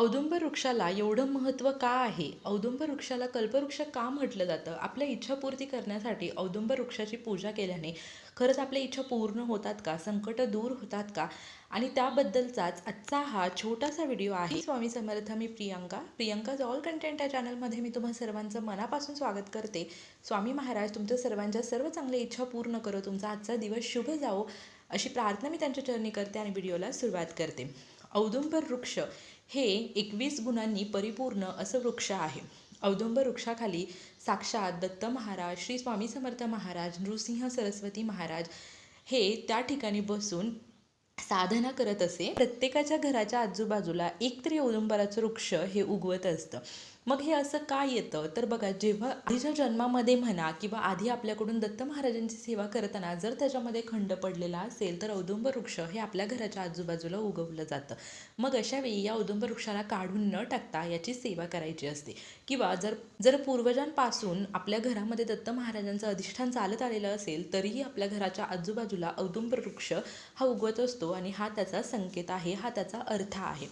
औदुंबर वृक्षाला एवढं महत्त्व का आहे? औदुंबर वृक्षाला कल्पवृक्ष का म्हटलं जातं? आपल्या इच्छापूर्ती करण्यासाठी औदुंबर वृक्षाची पूजा केल्याने खरंच आपल्या इच्छा पूर्ण होतात का? संकट दूर होतात का? आणि त्याबद्दलचाच आजचा हा छोटासा व्हिडिओ आहे. स्वामी समर्थ मी प्रियंका. प्रियंकाज ऑल कंटेंट या चॅनलमध्ये मी तुम्हा सर्वांचं मनापासून स्वागत करते. स्वामी महाराज तुमच्या सर्वांच्या सर्व चांगल्या इच्छा पूर्ण करो. तुमचा आजचा दिवस शुभ जावो. अशी प्रार्थना मी त्यांच्या चरणी करते आणि व्हिडिओला सुरुवात करते. औदुंबर वृक्ष हे एकवीस गुणांनी परिपूर्ण असं वृक्ष आहे. औदुंबर वृक्षाखाली साक्षात दत्त महाराज श्री स्वामी समर्थ महाराज नृसिंह सरस्वती महाराज हे त्या ठिकाणी बसून साधना करत असे. प्रत्येकाच्या घराच्या आजूबाजूला एक तरी औदुंबराचं वृक्ष हे उगवत असतं. मग हे असं का येतं? तर बघा जेव्हा आधीच्या जन्मामध्ये म्हणा किंवा आधी आपल्याकडून दत्त महाराजांची सेवा करताना जर त्याच्यामध्ये खंड पडलेला असेल तर औदुंब वृक्ष हे आपल्या घराच्या आजूबाजूला उगवलं जातं. मग अशा वेळी या औदुंब वृक्षाला काढून न टाकता याची सेवा करायची असते. किंवा जर जर पूर्वजांपासून आपल्या घरामध्ये दत्त महाराजांचं अधिष्ठान चालत आलेलं असेल तरीही आपल्या घराच्या आजूबाजूला औदुंब वृक्ष हा उगवत असतो आणि हा त्याचा संकेत आहे हा त्याचा अर्थ आहे.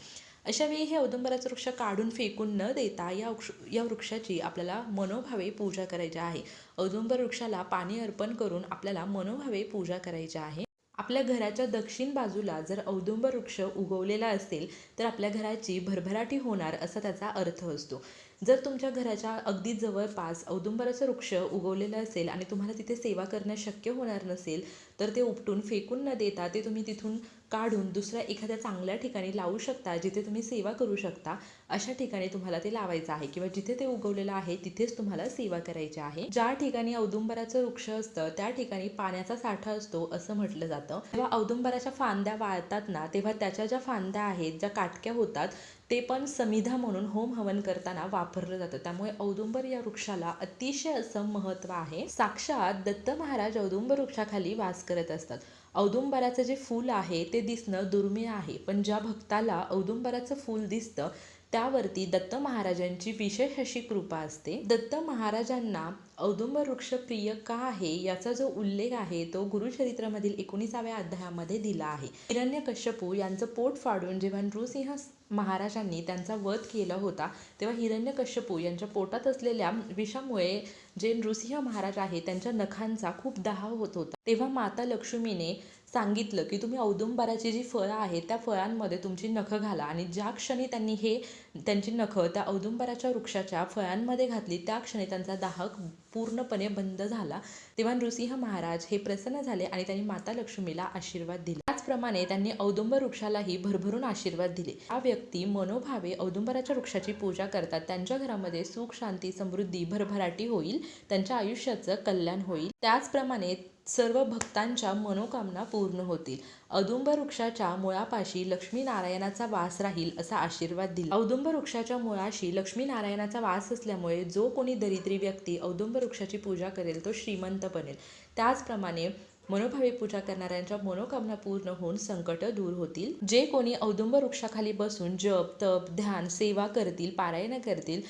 अशा वेळी हे औदुंबराचं वृक्ष काढून फेकून न देता या वृक्ष या वृक्षाची आपल्याला मनोभावे पूजा करायची आहे. औदुंबर वृक्षाला पाणी अर्पण करून आपल्याला मनोभावे पूजा करायची आहे. आपल्या घराच्या दक्षिण बाजूला जर औदुंबर वृक्ष उगवलेला असेल तर आपल्या घराची भरभराटी होणार असा त्याचा अर्थ असतो. जर तुमच्या घराच्या अगदी जवळपास औदुंबराचं वृक्ष उगवलेलं असेल आणि तुम्हाला तिथे सेवा करणं शक्य होणार नसेल तर ते उपटून फेकून न देता ते तुम्ही तिथून काढून दुसऱ्या एखाद्या चांगल्या ठिकाणी लावू शकता जिथे तुम्ही सेवा करू शकता अशा ठिकाणी तुम्हाला ते लावायचं आहे. किंवा जिथे ते उगवलेलं आहे तिथेच तुम्हाला सेवा करायची आहे. ज्या ठिकाणी औदुंबराचं वृक्ष असतं त्या ठिकाणी पाण्याचा साठा असतो असं म्हटलं जातं. तेव्हा औदुंबराच्या फांद्या वाळतात ना तेव्हा त्याच्या ज्या फांद्या आहेत ज्या काटक्या होतात ते पण समिधा म्हणून होम हवन करताना वापरलं जातं. त्यामुळे औदुंबर या वृक्षाला अतिशय असं महत्त्व आहे. साक्षात दत्त महाराज औदुंबर वृक्षाखाली वास करत असतात. औदुंबराचं जे फूल आहे ते दिसणं दुर्मिळ आहे. पण ज्या भक्ताला औदुंबराचं फूल दिसतं त्यावरती दत्त महाराजांची विशेष अशी कृपा असते. दत्त महाराजांना औदुंबर वृक्ष प्रिय का आहे याचा जो उल्लेख आहे तो गुरुचरित्रामधील एकोणीसाव्या अध्यायामध्ये दिला आहे. हिरण्यकश्यपू यांचं पोट फाडून जेव्हा नृसिंह महाराजांनी त्यांचा वध केला होता तेव्हा हिरण्यकश्यपू यांच्या पोटात असलेल्या विषामुळे जे नृसिंह महाराज आहे त्यांच्या नखांचा खूप दाह होत होता. तेव्हा माता लक्ष्मीने सांगितलं की तुम्ही औदुंबराची जी फळं आहेत त्या फळांमध्ये तुमची नखं घाला. आणि ज्या क्षणी त्यांनी हे त्यांची नखं त्या औदुंबराच्या वृक्षाच्या फळांमध्ये घातली त्या क्षणी त्यांचा दाहक पूर्णपणे बंद झाला. तेव्हा नृसिंह महाराज हे प्रसन्न झाले आणि त्यांनी माता लक्ष्मीला आशीर्वाद दिला. त्याचप्रमाणे त्यांनी औदुंबर वृक्षालाही भरभरून आशीर्वाद दिले. हा व्यक्ती मनोभावे औदुंबराच्या वृक्षाची पूजा करतात त्यांच्या घरामध्ये सुख शांती समृद्धी भरभराटी होईल. त्यांच्या आयुष्याचं कल्याण होईल. त्याचप्रमाणे सर्व भक्तांच्या मनोकामना पूर्ण होतील. औदुंब वृक्षाच्या मुळापाशी लक्ष्मीनारायणाचा वास राहील असा आशीर्वाद दिला. औदुंब वृक्षाच्या मुळाशी लक्ष्मीनारायणाचा वास असल्यामुळे जो कोणी दरिद्री व्यक्ती औदुंब वृक्षाची पूजा करेल तो श्रीमंत बनेल. त्याचप्रमाणे मनोभावी पूजा करणाऱ्यांच्या मनोकामना पूर्ण होऊन संकट दूर होतील. जे कोणी औदुंब वृक्षाखाली बसून जप तप ध्यान सेवा करतील पारायण करतील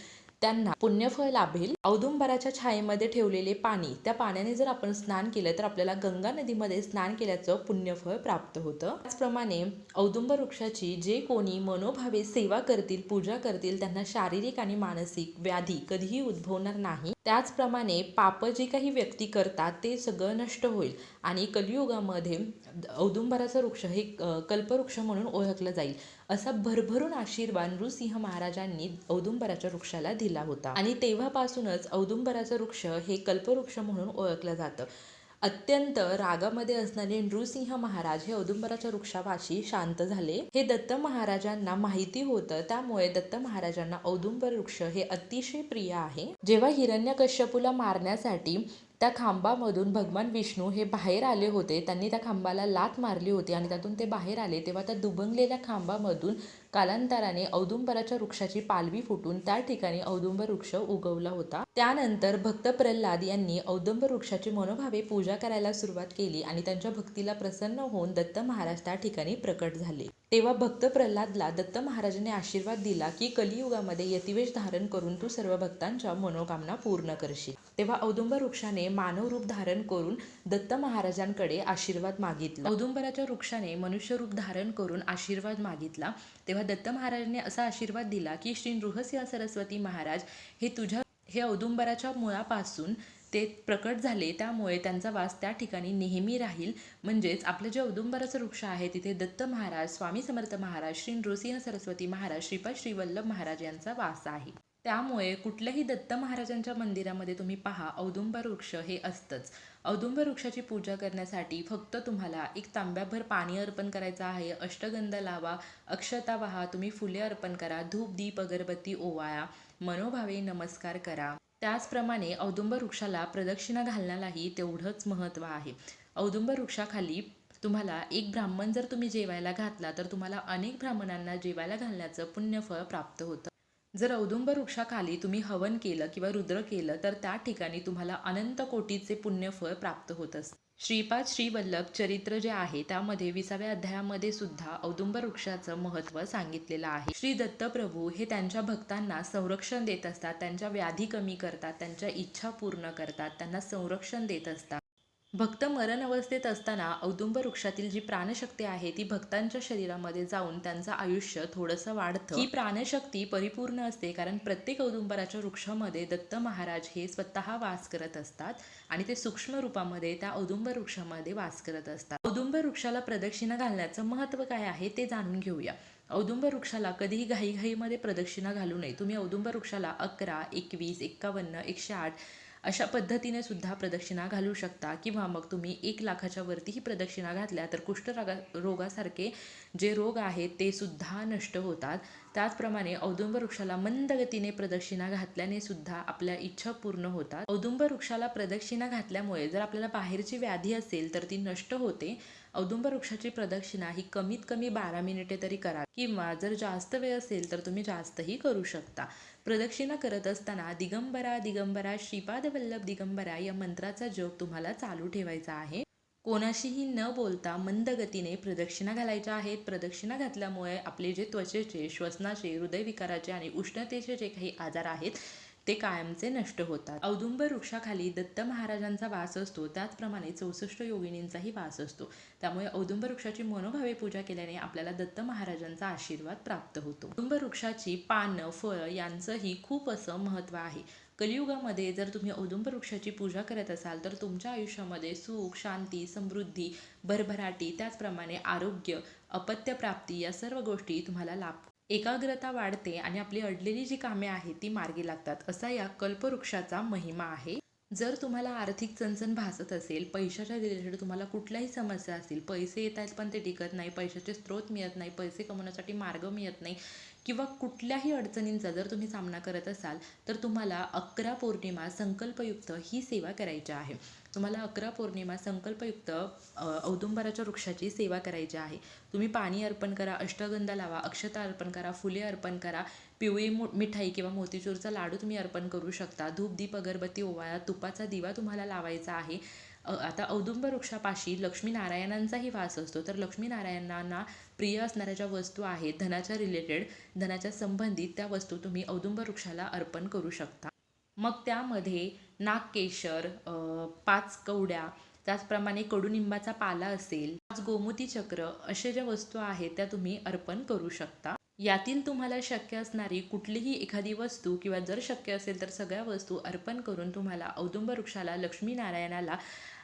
त्यांना पुण्यफळ लाभेल. औदुंबराच्या छायेमध्ये ठेवलेले पाणी त्या पाण्याने जर आपण स्नान केलं तर आपल्याला गंगा नदीमध्ये स्नान केल्याचं पुण्यफळ प्राप्त होतं. त्याचप्रमाणे औदुंबर वृक्षाची जे कोणी मनोभावे सेवा करतील पूजा करतील त्यांना शारीरिक आणि मानसिक व्याधी कधीही उद्भवणार नाही. त्याचप्रमाणे पाप जे काही व्यक्ती करतात ते सगळं नष्ट होईल आणि कलियुगामध्ये औदुंबराचं वृक्ष हे कल्पवृक्ष म्हणून ओळखलं जाईल. असा भरभरून आशीर्वाद नृसिंह महाराजांनी औदुंबराच्या वृक्षाला दिला होता. आणि तेव्हापासूनच औदुंबराचं वृक्ष हे कल्पवृक्ष म्हणून ओळखलं जातं. अत्यंत रागामध्ये असणारे नृसिंह महाराज हे औदुंबराच्या वृक्षापाशी शांत झाले. हे दत्त महाराजांना माहिती होतं. त्यामुळे दत्त महाराजांना औदुंबर वृक्ष हे अतिशय प्रिय आहे. जेव्हा हिरण्यकश्यपूला मारण्यासाठी त्या खांबामधून भगवान विष्णू हे बाहेर आले होते. त्यांनी त्या खांबाला लात मारली होती आणि त्यातून ते बाहेर आले. तेव्हा त्या दुभंगलेल्या खांबामधून कालांतराने औदुंबराच्या वृक्षाची पालवी फुटून त्या ठिकाणी औदुंबर वृक्ष उगवला होता. त्यानंतर भक्त प्रल्हाद यांनी औदुंबर वृक्षाची मनोभावे पूजा करायला सुरुवात केली आणि त्यांच्या भक्तीला प्रसन्न होऊन दत्त महाराज त्या ठिकाणी प्रकट झाले. तेव्हा भक्त प्रल्हादला दत्त महाराजांनी आशीर्वाद दिला की कलियुगामध्ये यतिवेश धारण करून तू सर्व भक्तांच्या मनोकामना पूर्ण करशील. तेव्हा औदुंबर वृक्षाने मानव रूप धारण करून दत्त महाराजांकडे आशीर्वाद मागितला. औदुंबराच्या वृक्षाने मनुष्य रूप धारण करून आशीर्वाद मागितला. तेव्हा तेव्हा दत्त महाराजांनी असा आशीर्वाद दिला की श्री नृहसिंह सरस्वती महाराज हे तुझ्या हे औदुंबराच्या मुळापासून ते प्रकट झाले त्यामुळे त्यांचा वास त्या ठिकाणी नेहमी राहील. म्हणजेच आपलं जे औदुंबराचं वृक्ष आहे तिथे दत्त महाराज स्वामी समर्थ महाराज श्री नृसिंह सरस्वती महाराज श्रीपाद श्रीवल्लभ महाराज यांचा वास आहे. त्यामुळे कुठल्याही दत्त महाराजांच्या मंदिरामध्ये तुम्ही पहा औदुंबर वृक्ष हे असतंच. औदुंबर वृक्षाची पूजा करण्यासाठी फक्त तुम्हाला एक तांब्याभर पाणी अर्पण करायचं आहे अष्टगंध लावा अक्षता वहा तुम्ही फुले अर्पण करा धूप दीप अगरबत्ती ओवाळा मनोभावे नमस्कार करा. त्याचप्रमाणे औदुंबर वृक्षाला प्रदक्षिणा घालण्यालाही तेवढंच महत्त्व आहे. औदुंबर वृक्षाखाली तुम्हाला एक ब्राह्मण जर तुम्ही जेवायला घातला तर तुम्हाला अनेक ब्राह्मणांना जेवायला घालण्याचं पुण्यफळ प्राप्त होतं. जर औदुंबर वृक्षाखाली तुम्ही हवन केलं किंवा रुद्र केलं तर त्या ठिकाणी तुम्हाला अनंत कोटीचे पुण्यफळ प्राप्त होत असते. श्रीपाद श्रीवल्लभ चरित्र जे आहे त्यामध्ये विसाव्या अध्यायामध्ये सुद्धा औदुंबर वृक्षाचं महत्त्व सांगितलेलं आहे. श्री दत्तप्रभू हे त्यांच्या भक्तांना संरक्षण देत असतात त्यांच्या व्याधी कमी करतात त्यांच्या इच्छा पूर्ण करतात त्यांना संरक्षण देत असतात. भक्त मरण अवस्थेत असताना औदुंब वृक्षातील जी प्राणशक्ती आहे ती भक्तांच्या शरीरामध्ये जाऊन त्यांचं आयुष्य थोडंसं वाढतं. ही प्राणशक्ती परिपूर्ण असते कारण प्रत्येक औदुंबराच्या वृक्षामध्ये दत्त महाराज हे स्वतः वास करत असतात आणि ते सूक्ष्म रूपामध्ये त्या औदुंब वृक्षामध्ये वास करत असतात. औदुंब वृक्षाला प्रदक्षिणा घालण्याचं महत्त्व काय आहे ते जाणून घेऊया. औदुंब वृक्षाला कधीही घाईघाईमध्ये प्रदक्षिणा घालू नये. तुम्ही औदुंब वृक्षाला अकरा एकवीस एक्कावन्न एकशे आठ अशा पद्धतीने सुद्धा प्रदक्षिणा घालू शकता. किंवा मग तुम्ही एक लाखाच्या वरतीही प्रदक्षिणा घातल्या तर कुष्ठरागा रोगासारखे जे रोग आहेत ते सुद्धा नष्ट होतात. त्याचप्रमाणे औदुंब वृक्षाला मंद गतीने प्रदक्षिणा घातल्याने सुद्धा आपल्या इच्छा पूर्ण होतात. औदुंब वृक्षाला प्रदक्षिणा घातल्यामुळे जर आपल्याला बाहेरची व्याधी असेल तर ती नष्ट होते. औदुंब वृक्षाची प्रदक्षिणा ही कमीत कमी बारा मिनिटे तरी करा. किंवा जर जास्त वेळ असेल तर तुम्ही जास्तही करू शकता. प्रदक्षिणा करत असताना दिगंबरा दिगंबरा श्रीपाद वल्लभ दिगंबरा या मंत्राचा जप तुम्हाला चालू ठेवायचा आहे. कोणाशीही न बोलता मंद गतीने प्रदक्षिणा घालायच्या आहेत. प्रदक्षिणा घातल्यामुळे आपले जे त्वचेचे श्वसनाचे हृदयविकाराचे आणि उष्णतेचे जे काही आजार आहेत ते कायमचे नष्ट होतात. औदुंबर वृक्षाखाली दत्त महाराजांचा वास असतो. त्याचप्रमाणे चौसष्ट योगिनींचाही वास असतो. त्यामुळे औदुंबर वृक्षाची मनोभावे पूजा केल्याने आपल्याला दत्त महाराजांचा आशीर्वाद प्राप्त होतो. औदुंबर वृक्षाची पानं फळ यांचंही खूप असं महत्त्व आहे. कलियुगामध्ये जर तुम्ही औदुंबर वृक्षाची पूजा करत असाल तर तुमच्या आयुष्यामध्ये सुख शांती समृद्धी भरभराटी त्याचप्रमाणे आरोग्य अपत्यप्राप्ती या सर्व गोष्टी तुम्हाला लाभ एकाग्रता वाढते आणि आपली अडलेली जी कामे आहेत ती मार्गी लागतात. असा या कल्पवृक्षाचा महिमा आहे. जर तुम्हाला आर्थिक चणचण भासत असेल पैशाच्या रिलेटेड तुम्हाला कुठल्याही समस्या असतील पैसे येत आहेत पण ते टिकत नाही पैशाचे स्रोत मिळत नाही पैसे कमवण्यासाठी मार्ग मिळत नाही किंवा कुठल्याही अडचणींचा जर तुम्ही सामना करत असाल तर तुम्हाला अकरा पौर्णिमा संकल्पयुक्त ही सेवा करायची आहे. तुम्हाला अकरा पौर्णिमा संकल्पयुक्त औदुंबराच्या वृक्षाची सेवा करायची आहे. तुम्ही पाणी अर्पण करा अष्टगंध लावा अक्षता अर्पण करा फुले अर्पण करा पिवळी मो मिठाई किंवा मोतीचूरचा लाडू तुम्ही अर्पण करू शकता. धूप दीप अगरबत्ती ओवाळा तुपाचा दिवा तुम्हाला लावायचा आहे. आता औदुंब वृक्षापाशी लक्ष्मीनारायणांचाही वास असतो. तर लक्ष्मीनारायणांना प्रिय असणाऱ्या ज्या वस्तू आहेत धनाच्या रिलेटेड धनाच्या संबंधित त्या वस्तू तुम्ही औदुंब वृक्षाला अर्पण करू शकता. मग त्यामध्ये नागकेशर पाच कवड्या त्याचप्रमाणे कडुनिंबाचा पाला असेल पाच गोमूती चक्र अशा ज्या वस्तू आहेत त्या तुम्ही अर्पण करू शकता. यातील तुम्हाला शक्य असणारी कुठलीही एखादी वस्तू किंवा जर शक्य असेल तर सगळ्या वस्तू अर्पण करून तुम्हाला औदुंब वृक्षाला लक्ष्मीनारायणाला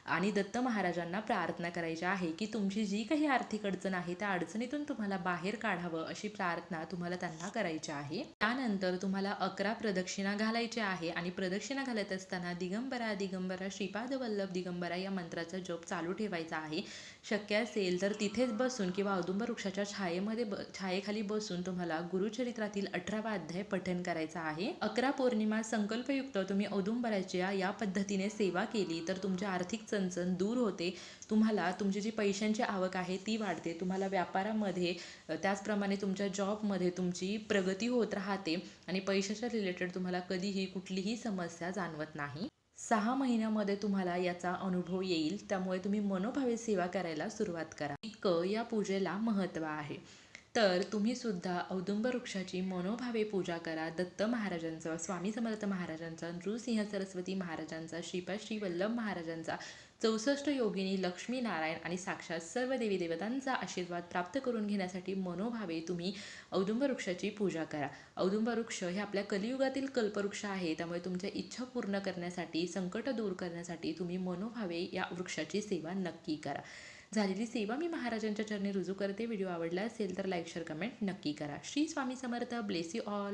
आणि दत्त महाराजांना प्रार्थना करायची आहे की तुमची जी काही आर्थिक अडचण आहे त्या अडचणीतून तुम्हाला बाहेर काढावं अशी प्रार्थना तुम्हाला त्यांना करायची आहे. त्यानंतर तुम्हाला अकरा प्रदक्षिणा घालायची आहे आणि प्रदक्षिणा घालत असताना दिगंबरा दिगंबरा श्रीपाद वल्लभ दिगंबरा या मंत्राचा जप चालू ठेवायचा आहे. शक्य असेल तर तिथेच बसून किंवा औदुंबर वृक्षाच्या छायेमध्ये ब छायेखाली बसून तुम्हाला गुरुचरित्रातील अठरावा अध्याय पठन करायचा आहे. अकरा पौर्णिमा संकल्पयुक्त तुम्ही औदुंबराच्या या पद्धतीने सेवा केली तर तुमच्या आर्थिक चणचण दूर होते. तुम्हाला तुमची जी पैशांची आवक आहे ती वाढते. तुम्हाला व्यापारामध्ये त्याचप्रमाणे तुमच्या जॉबमध्ये तुमची प्रगती होत राहते आणि पैशाच्या रिलेटेड तुम्हाला कधीही कुठलीही समस्या जाणवत नाही. सहा महिन्यामध्ये तुम्हाला याचा अनुभव येईल. त्यामुळे तुम्ही मनोभावे सेवा करायला सुरुवात करा. इतकं या पूजेला महत्त्व आहे. तर तुम्ही सुद्धा औदुंब वृक्षाची मनोभावे पूजा करा. दत्त महाराजांचा स्वामी समर्थ महाराजांचा नृसिंह सरस्वती महाराजांचा श्रीपाद श्री वल्लभ महाराजांचा चौसष्ट योगिनी लक्ष्मी नारायण आणि साक्षात सर्व देवी देवतांचा आशीर्वाद प्राप्त करून घेण्यासाठी मनोभावे तुम्ही औदुंब वृक्षाची पूजा करा. औदुंब वृक्ष हे आपल्या कलियुगातील कल्पवृक्ष आहे. त्यामुळे तुमच्या इच्छा पूर्ण करण्यासाठी संकट दूर करण्यासाठी तुम्ही मनोभावे या वृक्षाची सेवा नक्की करा. झालेली सेवा मी महाराजांच्या चरणी रुजू करते. व्हिडिओ आवडला असेल तर लाईक शेअर कमेंट नक्की करा. Shri Swami Samarth. Bless you all.